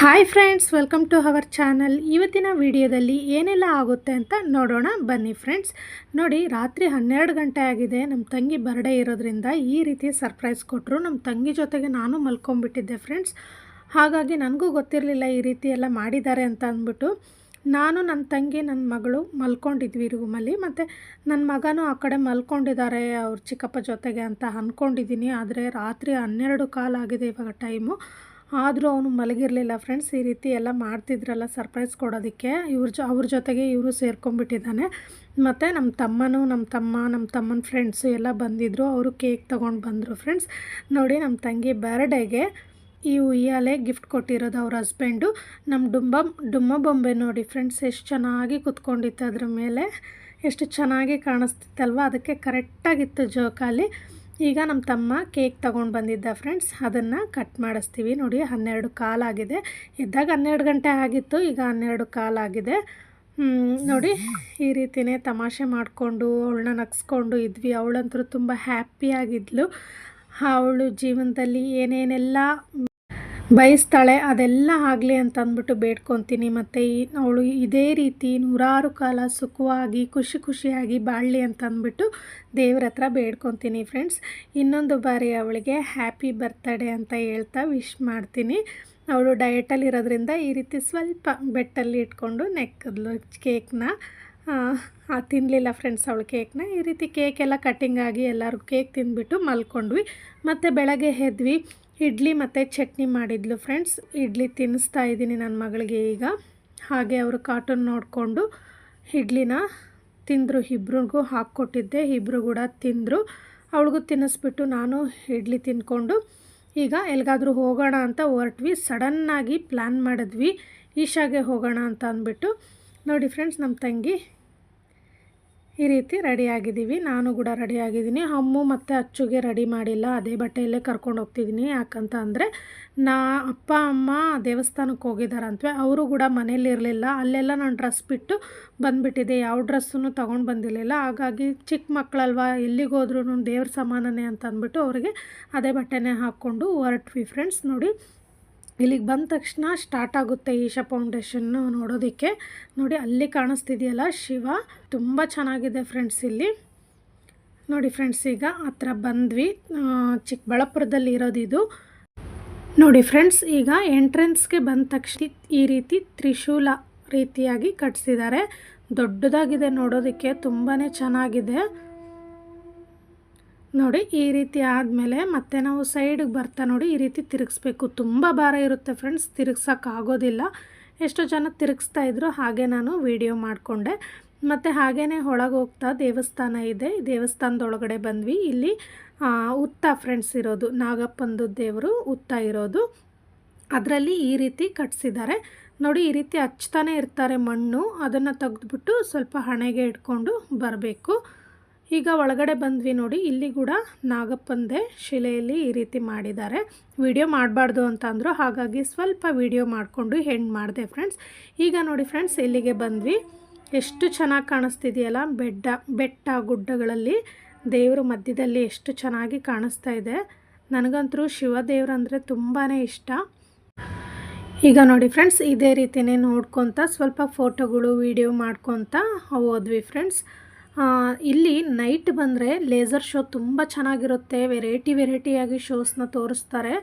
Hi friends welcome to our channel ಇವತ್ತಿನ ವಿಡಿಯೋದಲ್ಲಿ ಏನೆಲ್ಲ ಆಗುತ್ತೆ ಅಂತ ನೋಡೋಣ. ಬನ್ನಿ ಫ್ರೆಂಡ್ಸ್ ನೋಡಿ, ರಾತ್ರಿ ಹನ್ನೆರಡು ಗಂಟೆ ಆಗಿದೆ. ನಮ್ಮ ತಂಗಿ ಬರ್ಡೇ ಇರೋದ್ರಿಂದ ಈ ರೀತಿ ಸರ್ಪ್ರೈಸ್ ಕೊಟ್ಟರು ನಮ್ಮ ತಂಗಿ ಜೊತೆಗೆ ನಾನು ಮಲ್ಕೊಂಬಿಟ್ಟಿದ್ದೆ ಫ್ರೆಂಡ್ಸ್ ಹಾಗಾಗಿ ನನಗೂ ಗೊತ್ತಿರಲಿಲ್ಲ ಈ ರೀತಿ ಎಲ್ಲ ಮಾಡಿದ್ದಾರೆ ಅಂತ ಅಂದ್ಬಿಟ್ಟು. ನಾನು ನನ್ನ ತಂಗಿ ನನ್ನ ಮಗಳು ಮಲ್ಕೊಂಡಿದ್ವಿ ರೂಮಲ್ಲಿ ಮತ್ತು ನನ್ನ ಮಗನೂ ಆ ಕಡೆ ಮಲ್ಕೊಂಡಿದ್ದಾರೆ ಅವ್ರ ಚಿಕ್ಕಪ್ಪ ಜೊತೆಗೆ ಅಂತ ಅಂದ್ಕೊಂಡಿದ್ದೀನಿ ಆದರೆ ರಾತ್ರಿ ಹನ್ನೆರಡು ಕಾಲಾಗಿದೆ ಇವಾಗ ಟೈಮು ಆದರೂ ಅವನು ಮಲಗಿರಲಿಲ್ಲ. ಫ್ರೆಂಡ್ಸ್ ಈ ರೀತಿ ಎಲ್ಲ ಮಾಡ್ತಿದ್ರಲ್ಲ ಸರ್ಪ್ರೈಸ್ ಕೊಡೋದಕ್ಕೆ. ಇವ್ರ ಜೊ, ಅವ್ರ ಜೊತೆಗೆ ಇವರು ಸೇರ್ಕೊಂಡ್ಬಿಟ್ಟಿದ್ದಾನೆ. ಮತ್ತು ನಮ್ಮ ತಮ್ಮನೂ ನಮ್ಮ ತಮ್ಮ ನಮ್ಮ ತಮ್ಮನ ಫ್ರೆಂಡ್ಸು ಎಲ್ಲ ಬಂದಿದ್ದರು ಅವರು ಕೇಕ್ ತೊಗೊಂಡು ಬಂದರು. ಫ್ರೆಂಡ್ಸ್ ನೋಡಿ ನಮ್ಮ ತಂಗಿ ಬರ್ಡೇಗೆ ಈ ಉಯ್ಯಾಲೆ ಗಿಫ್ಟ್ ಕೊಟ್ಟಿರೋದು ಅವ್ರ ಹಸ್ಬೆಂಡು ನಮ್ಮ ಡುಂಬ ಡುಮ್ಮ ಬೊಂಬೆ ನೋಡಿ ಫ್ರೆಂಡ್ಸ್ ಎಷ್ಟು ಚೆನ್ನಾಗಿ ಕುತ್ಕೊಂಡಿತ್ತು ಅದ್ರ ಮೇಲೆ. ಎಷ್ಟು ಚೆನ್ನಾಗಿ ಕಾಣಿಸ್ತಿತ್ತಲ್ವ? ಅದಕ್ಕೆ ಕರೆಕ್ಟಾಗಿತ್ತು ಜೋಕಾಲಿ ಈಗ ನಮ್ಮ ತಮ್ಮ ಕೇಕ್ ತೊಗೊಂಡು ಬಂದಿದ್ದ ಫ್ರೆಂಡ್ಸ್ ಅದನ್ನು ಕಟ್ ಮಾಡಿಸ್ತೀವಿ. ನೋಡಿ, ಹನ್ನೆರಡು ಕಾಲಾಗಿದೆ ಇದ್ದಾಗ ಹನ್ನೆರಡು ಗಂಟೆ ಆಗಿತ್ತು, ಈಗ ಹನ್ನೆರಡು ಕಾಲಾಗಿದೆ ನೋಡಿ, ಈ ರೀತಿಯೇ ತಮಾಷೆ ಮಾಡಿಕೊಂಡು, ಅವಳನ್ನ ನಗ್ಸ್ಕೊಂಡು ಇದ್ವಿ. ಅವಳಂತೂ ತುಂಬ ಹ್ಯಾಪಿಯಾಗಿದ್ಲು ಅವಳು ಜೀವನದಲ್ಲಿ ಏನೇನೆಲ್ಲ ಬಯಸ್ತಾಳೆ, ಅದೆಲ್ಲ ಆಗಲಿ ಅಂತ ಅಂದ್ಬಿಟ್ಟು ಬೇಡ್ಕೊತೀನಿ. ಮತ್ತು ಅವಳು ಇದೇ ರೀತಿ ನೂರಾರು ಕಾಲ ಸುಖವಾಗಿ, ಖುಷಿ ಖುಷಿಯಾಗಿ ಬಾಳಲಿ ಅಂತ ಅಂದ್ಬಿಟ್ಟು ದೇವ್ರ ಹತ್ರ ಬೇಡ್ಕೊತೀನಿ ಫ್ರೆಂಡ್ಸ್ ಇನ್ನೊಂದು ಬಾರಿ ಅವಳಿಗೆ ಹ್ಯಾಪಿ ಬರ್ತಡೇ ಅಂತ ಹೇಳ್ತಾ ವಿಶ್ ಮಾಡ್ತೀನಿ. ಅವಳು ಡಯಟಲ್ಲಿ ಇರೋದ್ರಿಂದ ಈ ರೀತಿ ಸ್ವಲ್ಪ ಬೆಟ್ಟಲ್ಲಿ ಇಟ್ಕೊಂಡು ನೆಕ್ಕದ್ಲು ಕೇಕ್ನ ತಿನ್ನಲಿಲ್ಲ ಫ್ರೆಂಡ್ಸ್ ಅವಳು ಕೇಕ್ನ ಈ ರೀತಿ ಕೇಕ್ ಎಲ್ಲ ಕಟ್ಟಿಂಗ್ ಆಗಿ ಎಲ್ಲರೂ ಕೇಕ್ ತಿಂದ್ಬಿಟ್ಟು ಮಲ್ಕೊಂಡ್ವಿ. ಮತ್ತು ಬೆಳಗ್ಗೆ ಎದ್ವಿ. ಇಡ್ಲಿ ಮತ್ತು ಚಟ್ನಿ ಮಾಡಿದ್ಲು ಫ್ರೆಂಡ್ಸ್ ಇಡ್ಲಿ ತಿನ್ನಿಸ್ತಾ ಇದ್ದೀನಿ ನನ್ನ ಮಗಳಿಗೆ ಈಗ. ಹಾಗೆ ಅವರು ಕಾರ್ಟೂನ್ ನೋಡಿಕೊಂಡು ಇಡ್ಲಿನ ತಿಂದರು. ಇಬ್ರಿಗೂ ಹಾಕ್ಕೊಟ್ಟಿದ್ದೆ. ಇಬ್ಬರು ಕೂಡ ತಿಂದರು. ಅವಳಿಗೂ ತಿನ್ನಿಸ್ಬಿಟ್ಟು ನಾನು ಇಡ್ಲಿ ತಿಂದ್ಕೊಂಡು ಈಗ ಎಲ್ಲಿಗಾದರೂ ಹೋಗೋಣ ಅಂತ ಹೊರಟ್ವಿ. ಸಡನ್ನಾಗಿ ಪ್ಲ್ಯಾನ್ ಮಾಡಿದ್ವಿ. ಈಶಾಗೆ ಹೋಗೋಣ ಅಂತ ಅಂದ್ಬಿಟ್ಟು. ನೋಡಿ ಫ್ರೆಂಡ್ಸ್ ನಮ್ಮ ತಂಗಿ ಈ ರೀತಿ ರೆಡಿಯಾಗಿದ್ದೀವಿ ನಾನು ಕೂಡ ರೆಡಿಯಾಗಿದ್ದೀನಿ ಅಮ್ಮು ಮತ್ತು ಅಚ್ಚುಗೆ ರೆಡಿ ಮಾಡಿಲ್ಲ. ಅದೇ ಬಟ್ಟೆಯಲ್ಲೇ ಕರ್ಕೊಂಡು ಹೋಗ್ತಿದ್ದೀನಿ. ಯಾಕಂತ ಅಂದರೆ ನಾ ಅಪ್ಪ, ಅಮ್ಮ ದೇವಸ್ಥಾನಕ್ಕೆ ಹೋಗಿದ್ದಾರಂತವೆ ಅವರು ಕೂಡ ಮನೇಲಿರಲಿಲ್ಲ ಅಲ್ಲೆಲ್ಲ ನಾನು ಡ್ರೆಸ್ ಬಿಟ್ಟು ಬಂದುಬಿಟ್ಟಿದ್ದೆ. ಯಾವ ಡ್ರೆಸ್ಸನ್ನು ತೊಗೊಂಡು ಬಂದಿರಲಿಲ್ಲ. ಹಾಗಾಗಿ ಚಿಕ್ಕ ಮಕ್ಕಳಲ್ವ, ಎಲ್ಲಿಗೆ ಹೋದ್ರೂ ದೇವ್ರ ಸಮಾನನೇ ಅಂತ ಅಂದ್ಬಿಟ್ಟು ಅವರಿಗೆ ಅದೇ ಬಟ್ಟೆನೇ ಹಾಕ್ಕೊಂಡು ಹೊರಟ್ವಿ. ಫ್ರೆಂಡ್ಸ್ ನೋಡಿ ಇಲ್ಲಿಗೆ ಬಂದ ತಕ್ಷಣ ಸ್ಟಾರ್ಟ್ ಆಗುತ್ತೆ ಈಶಾ ಫೌಂಡೇಶನ್ನು ನೋಡೋದಕ್ಕೆ. ನೋಡಿ, ಅಲ್ಲಿ ಕಾಣಿಸ್ತಿದೆಯಲ್ಲ ಶಿವ? ತುಂಬ ಚೆನ್ನಾಗಿದೆ ಫ್ರೆಂಡ್ಸ್ ಇಲ್ಲಿ. ನೋಡಿ ಫ್ರೆಂಡ್ಸ್ ಈಗ ಹತ್ರ ಬಂದ್ವಿ. ಚಿಕ್ಕಬಳ್ಳಾಪುರದಲ್ಲಿ ಇರೋದಿದು ನೋಡಿ ಫ್ರೆಂಡ್ಸ್ ಈಗ ಎಂಟ್ರೆನ್ಸ್ಗೆ ಬಂದ ತಕ್ಷಣ ಈ ರೀತಿ ತ್ರಿಶೂಲ ರೀತಿಯಾಗಿ ಕಟ್ಸಿದ್ದಾರೆ. ದೊಡ್ಡದಾಗಿದೆ ನೋಡೋದಕ್ಕೆ ತುಂಬಾ ಚೆನ್ನಾಗಿದೆ. ನೋಡಿ, ಈ ರೀತಿ ಆದಮೇಲೆ ಮತ್ತೆ ನಾವು ಸೈಡಿಗೆ ಬರ್ತಾ ನೋಡಿ, ಈ ರೀತಿ ತಿರುಗಿಸ್ಬೇಕು. ತುಂಬ ಭಾರ ಇರುತ್ತೆ ಫ್ರೆಂಡ್ಸ್ ತಿರುಗ್ಸೋಕ್ಕಾಗೋದಿಲ್ಲ ಎಷ್ಟೋ ಜನ ತಿರುಗಿಸ್ತಾ ಇದ್ರು, ಹಾಗೆ ನಾನು ವಿಡಿಯೋ ಮಾಡಿಕೊಂಡೆ. ಮತ್ತು ಹಾಗೇ ಒಳಗೆ ಹೋಗ್ತಾ ದೇವಸ್ಥಾನ ಇದೆ. ದೇವಸ್ಥಾನದೊಳಗಡೆ ಬಂದ್ವಿ. ಇಲ್ಲಿ ಉತ್ತ ಫ್ರೆಂಡ್ಸ್ ಇರೋದು, ನಾಗಪ್ಪಂದು ದೇವರು ಉತ್ತ ಇರೋದು. ಅದರಲ್ಲಿ ಈ ರೀತಿ ಕಟ್ಸಿದ್ದಾರೆ. ನೋಡಿ, ಈ ರೀತಿ ಹಚ್ತಾನೆ ಇರ್ತಾರೆ ಮಣ್ಣು. ಅದನ್ನು ತೆಗೆದುಬಿಟ್ಟು ಸ್ವಲ್ಪ ಹಣೆಗೆ ಇಟ್ಕೊಂಡು ಬರಬೇಕು. ಈಗ ಒಳಗಡೆ ಬಂದ್ವಿ ನೋಡಿ, ಇಲ್ಲಿ ಕೂಡ ನಾಗಪ್ಪಂದೆ ಶಿಲೆಯಲ್ಲಿ ಈ ರೀತಿ ಮಾಡಿದ್ದಾರೆ. ವಿಡಿಯೋ ಮಾಡಬಾರ್ದು ಅಂತ ಅಂದರು, ಹಾಗಾಗಿ ಸ್ವಲ್ಪ ವಿಡಿಯೋ ಮಾಡಿಕೊಂಡು ಹೆಣ್ಣು ಮಾಡಿದೆ ಫ್ರೆಂಡ್ಸ್. ಈಗ ನೋಡಿ ಫ್ರೆಂಡ್ಸ್, ಇಲ್ಲಿಗೆ ಬಂದ್ವಿ. ಎಷ್ಟು ಚೆನ್ನಾಗಿ ಕಾಣಿಸ್ತಿದೆಯಲ್ಲ ಬೆಡ್ಡ ಬೆಟ್ಟ ಗುಡ್ಡಗಳಲ್ಲಿ. ದೇವರು ಮಧ್ಯದಲ್ಲಿ ಎಷ್ಟು ಚೆನ್ನಾಗಿ ಕಾಣಿಸ್ತಾ ಇದೆ. ನನಗಂತರೂ ಶಿವದೇವ್ರಂದರೆ ತುಂಬಾ ಇಷ್ಟ. ಈಗ ನೋಡಿ ಫ್ರೆಂಡ್ಸ್, ಇದೇ ರೀತಿಯೇ ನೋಡ್ಕೊತ, ಸ್ವಲ್ಪ ಫೋಟೋಗಳು, ವಿಡಿಯೋ ಮಾಡ್ಕೊತ ಹೋದ್ವಿ ಫ್ರೆಂಡ್ಸ್. ಇಲ್ಲಿ ನೈಟ್ ಬಂದರೆ ಲೇಸರ್ ಶೋ ತುಂಬ ಚೆನ್ನಾಗಿರುತ್ತೆ. ವೆರೈಟಿ ವೆರೈಟಿಯಾಗಿ ಶೋಸ್ನ ತೋರಿಸ್ತಾರೆ.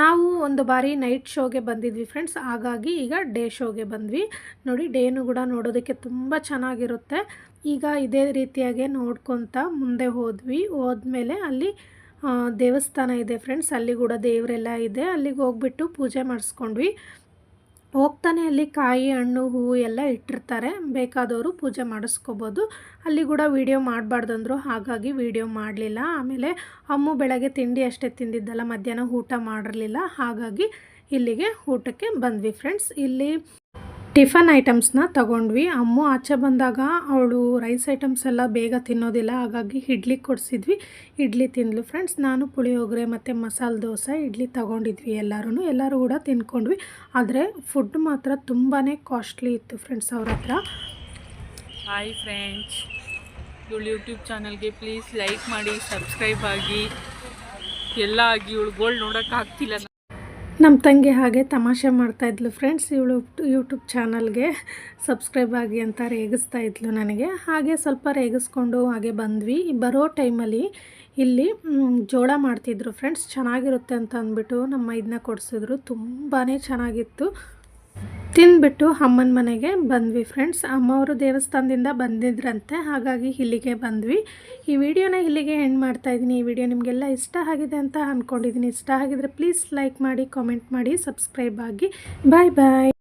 ನಾವು ಒಂದು ಬಾರಿ ನೈಟ್ ಶೋಗೆ ಬಂದಿದ್ವಿ ಫ್ರೆಂಡ್ಸ್ ಹಾಗಾಗಿ ಈಗ ಡೇ ಶೋಗೆ ಬಂದ್ವಿ. ನೋಡಿ ಡೇನು ಕೂಡ ನೋಡೋದಕ್ಕೆ ತುಂಬ ಚೆನ್ನಾಗಿರುತ್ತೆ. ಈಗ ಇದೇ ರೀತಿಯಾಗಿ ನೋಡ್ಕೊತ ಮುಂದೆ ಹೋದ್ವಿ. ಹೋದ್ಮೇಲೆ ಅಲ್ಲಿ ದೇವಸ್ಥಾನ ಇದೆ ಫ್ರೆಂಡ್ಸ್ ಅಲ್ಲಿ ಕೂಡ ದೇವರೆಲ್ಲ ಇದೆ. ಅಲ್ಲಿಗೆ ಹೋಗ್ಬಿಟ್ಟು ಪೂಜೆ ಮಾಡಿಸ್ಕೊಂಡ್ವಿ. ಹೋಗ್ತಾನೆ ಅಲ್ಲಿ ಕಾಯಿ ಹಣ್ಣು ಹೂವು ಎಲ್ಲ ಇಟ್ಟಿರ್ತಾರೆ. ಬೇಕಾದವರು ಪೂಜೆ ಮಾಡಿಸ್ಕೋಬೋದು. ಅಲ್ಲಿ ಕೂಡ ವೀಡಿಯೋ ಮಾಡಬಾರ್ದಂದ್ರು ಹಾಗಾಗಿ ವೀಡಿಯೋ ಮಾಡಲಿಲ್ಲ. ಆಮೇಲೆ ಅಮ್ಮು ಬೆಳಗ್ಗೆ ತಿಂಡಿ ಅಷ್ಟೇ ತಿಂದಿದ್ದಲ್ಲ, ಮಧ್ಯಾಹ್ನ ಊಟ ಮಾಡಿರಲಿಲ್ಲ. ಹಾಗಾಗಿ ಇಲ್ಲಿಗೆ ಊಟಕ್ಕೆ ಬಂದ್ವಿ ಫ್ರೆಂಡ್ಸ್ ಇಲ್ಲಿ ಟಿಫನ್ ಐಟಮ್ಸ್ನ ತಗೊಂಡ್ವಿ. ಅಮ್ಮು ಆಚೆ ಬಂದಾಗ ಅವಳು ರೈಸ್ ಐಟಮ್ಸ್ ಎಲ್ಲ ಬೇಗ ತಿನ್ನೋದಿಲ್ಲ, ಹಾಗಾಗಿ ಇಡ್ಲಿ ಕೊಡಿಸಿದ್ವಿ. ಇಡ್ಲಿ ತಿಂದ್ಲು ಫ್ರೆಂಡ್ಸ್. ನಾನು ಪುಳಿಯೋಗರೆ ಮತ್ತು ಮಸಾಲೆ ದೋಸೆ, ಇಡ್ಲಿ ತಗೊಂಡಿದ್ವಿ ಎಲ್ಲರೂ ಎಲ್ಲರೂ ಕೂಡ ತಿನ್ಕೊಂಡ್ವಿ ಆದರೆ ಫುಡ್ ಮಾತ್ರ ತುಂಬಾ ಕಾಸ್ಟ್ಲಿ ಇತ್ತು ಫ್ರೆಂಡ್ಸ್ ಅವ್ರ ಹತ್ರ. ಹಾಯ್ ಫ್ರೆಂಡ್ಸ್ ಇವಳು ಯೂಟ್ಯೂಬ್ ಚಾನಲ್ಗೆ ಪ್ಲೀಸ್ ಲೈಕ್ ಮಾಡಿ ಸಬ್ಸ್ಕ್ರೈಬ್ ಆಗಿ. ಎಲ್ಲ ಆಗಿ ಇವಳು ಗೋಲ್ಡ್ ನೋಡೋಕ್ಕಾಗ್ತಿಲ್ಲ. ನಮ್ಮ ತಂಗಿ ಹಾಗೆ ತಮಾಷೆ ಮಾಡ್ತಾಯಿದ್ಲು ಫ್ರೆಂಡ್ಸ್ ಇವಳು ಯೂಟ್ಯೂಬ್ ಚಾನಲ್ಗೆ ಸಬ್ಸ್ಕ್ರೈಬ್ ಆಗಿ ಅಂತ ರೇಗಿಸ್ತಾ ಇದ್ಲು ನನಗೆ. ಹಾಗೆ ಸ್ವಲ್ಪ ರೇಗಿಸ್ಕೊಂಡು ಹಾಗೆ ಬಂದ್ವಿ. ಬರೋ ಟೈಮಲ್ಲಿ ಇಲ್ಲಿ ಜೋಳ ಮಾಡ್ತಿದ್ರು ಫ್ರೆಂಡ್ಸ್ ಚೆನ್ನಾಗಿರುತ್ತೆ ಅಂತ ಅಂದ್ಬಿಟ್ಟು ನಮ್ಮ ಇದನ್ನ ಕೊಡಿಸಿದ್ರು. ತುಂಬಾ ಚೆನ್ನಾಗಿತ್ತು. ತಿಂದ್ಬಿಟ್ಟು ಅಮ್ಮನ ಮನೆಗೆ ಬಂದ್ವಿ ಫ್ರೆಂಡ್ಸ್ ಅಮ್ಮವರು ದೇವಸ್ಥಾನದಿಂದ ಬಂದಿದ್ರಂತೆ, ಹಾಗಾಗಿ ಇಲ್ಲಿಗೆ ಬಂದ್ವಿ. ಈ ವಿಡಿಯೋನ ಇಲ್ಲಿಗೆ ಎಂಡ್ ಮಾಡ್ತಾ ಇದ್ದೀನಿ. ಈ ವಿಡಿಯೋ ನಿಮಗೆಲ್ಲ ಇಷ್ಟ ಆಗಿದೆ ಅಂತ ಅಂದ್ಕೊಂಡಿದ್ದೀನಿ ಇಷ್ಟ ಆಗಿದ್ರೆ ಪ್ಲೀಸ್ ಲೈಕ್ ಮಾಡಿ ಕಾಮೆಂಟ್ ಮಾಡಿ ಸಬ್ಸ್ಕ್ರೈಬ್ ಆಗಿ. Bye bye